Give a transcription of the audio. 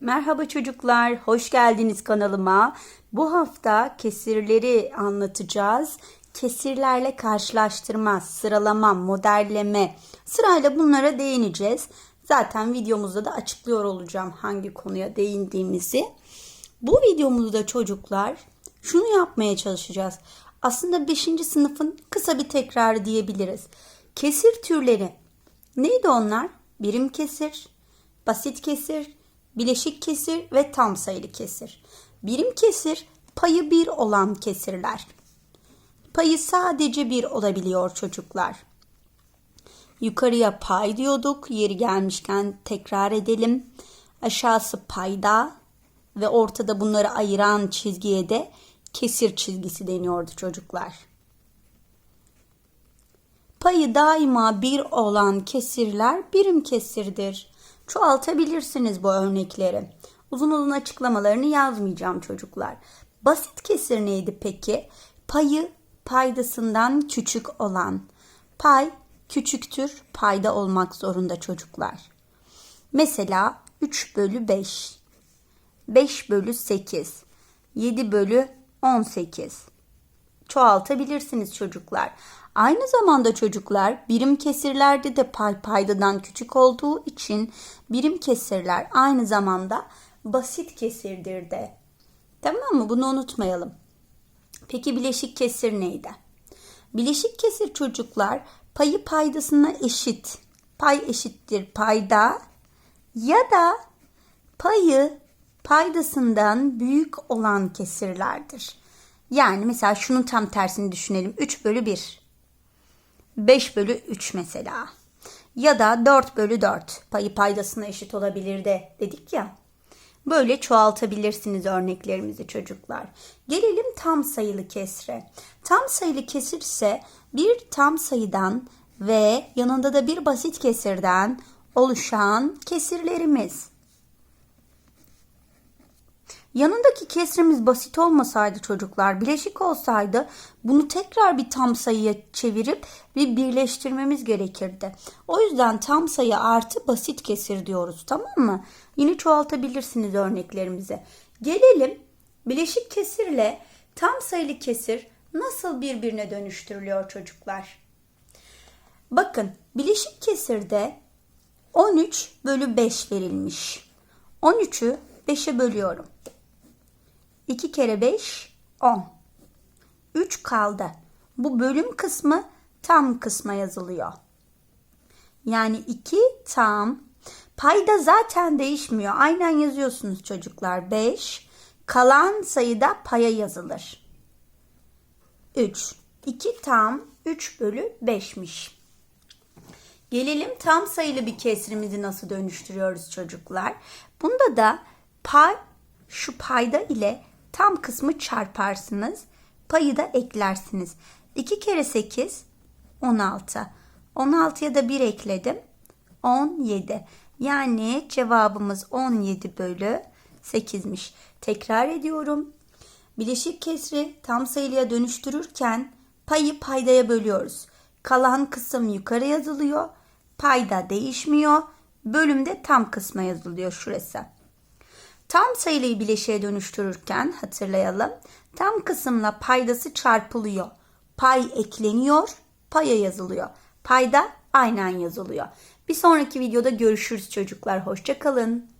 Merhaba çocuklar, hoş geldiniz kanalıma. Bu hafta kesirleri anlatacağız. Kesirlerle karşılaştırma, sıralama, modelleme sırayla bunlara değineceğiz. Zaten videomuzda da açıklıyor olacağım hangi konuya değindiğimizi. Bu videomuzda çocuklar şunu yapmaya çalışacağız. Aslında 5. sınıfın kısa bir tekrarı diyebiliriz. Kesir türleri. Neydi onlar? Birim kesir, basit kesir, bileşik kesir ve tam sayılı kesir. Birim kesir payı bir olan kesirler. Payı sadece bir olabiliyor çocuklar. Yukarıya pay diyorduk. Yeri gelmişken tekrar edelim. Aşağısı payda ve ortada bunları ayıran çizgiye de kesir çizgisi deniyordu çocuklar. Payı daima bir olan kesirler birim kesirdir. Çoğaltabilirsiniz bu örnekleri. Uzun uzun açıklamalarını yazmayacağım çocuklar. Basit kesir neydi peki? Payı paydasından küçük olan. Pay küçüktür payda olmak zorunda çocuklar. Mesela 3 bölü 5, 5 bölü 8, 7 bölü 18 çoğaltabilirsiniz çocuklar. Aynı zamanda çocuklar birim kesirlerde de pay paydadan küçük olduğu için birim kesirler aynı zamanda basit kesirdir de. Tamam mı? Bunu unutmayalım. Peki bileşik kesir neydi? Bileşik kesir çocuklar payı paydasına eşit. Pay eşittir payda ya da payı paydasından büyük olan kesirlerdir. Yani mesela şunun tam tersini düşünelim. 3 bölü 1. 5 bölü 3 mesela. Ya da 4 bölü 4. Payı paydasına eşit olabilir de dedik ya. Böyle çoğaltabilirsiniz örneklerimizi çocuklar. Gelelim tam sayılı kesre. Tam sayılı kesir ise bir tam sayıdan ve yanında da bir basit kesirden oluşan kesirlerimiz. Yanındaki kesrimiz basit olmasaydı çocuklar, bileşik olsaydı bunu tekrar bir tam sayıya çevirip bir birleştirmemiz gerekirdi. O yüzden tam sayı artı basit kesir diyoruz tamam mı? Yine çoğaltabilirsiniz örneklerimizi. Gelelim bileşik kesirle tam sayılı kesir nasıl birbirine dönüştürülüyor çocuklar? Bakın bileşik kesirde 13 bölü 5 verilmiş. 13'ü 5'e bölüyorum. 2 kere 5 10. 3 kaldı. Bu bölüm kısmı tam kısma yazılıyor. Yani 2 tam. Payda zaten değişmiyor. Aynen yazıyorsunuz çocuklar. 5. Kalan sayıda paya yazılır. 3. 2 tam 3 bölü 5'miş. Gelelim tam sayılı bir kesrimizi nasıl dönüştürüyoruz çocuklar. Bunda da pay şu payda ile tam kısmı çarparsınız. Payı da eklersiniz. 2 kere 8 16. 16'ya da 1 ekledim. 17. Yani cevabımız 17 bölü 8'miş. Tekrar ediyorum. Bileşik kesri tam sayılıya dönüştürürken payı paydaya bölüyoruz. Kalan kısım yukarı yazılıyor. Payda değişmiyor. Bölümde tam kısma yazılıyor şurası. Tam sayılıyı bileşiğe dönüştürürken hatırlayalım. Tam kısımla paydası çarpılıyor. Pay ekleniyor, paya yazılıyor. Payda aynen yazılıyor. Bir sonraki videoda görüşürüz çocuklar. Hoşçakalın.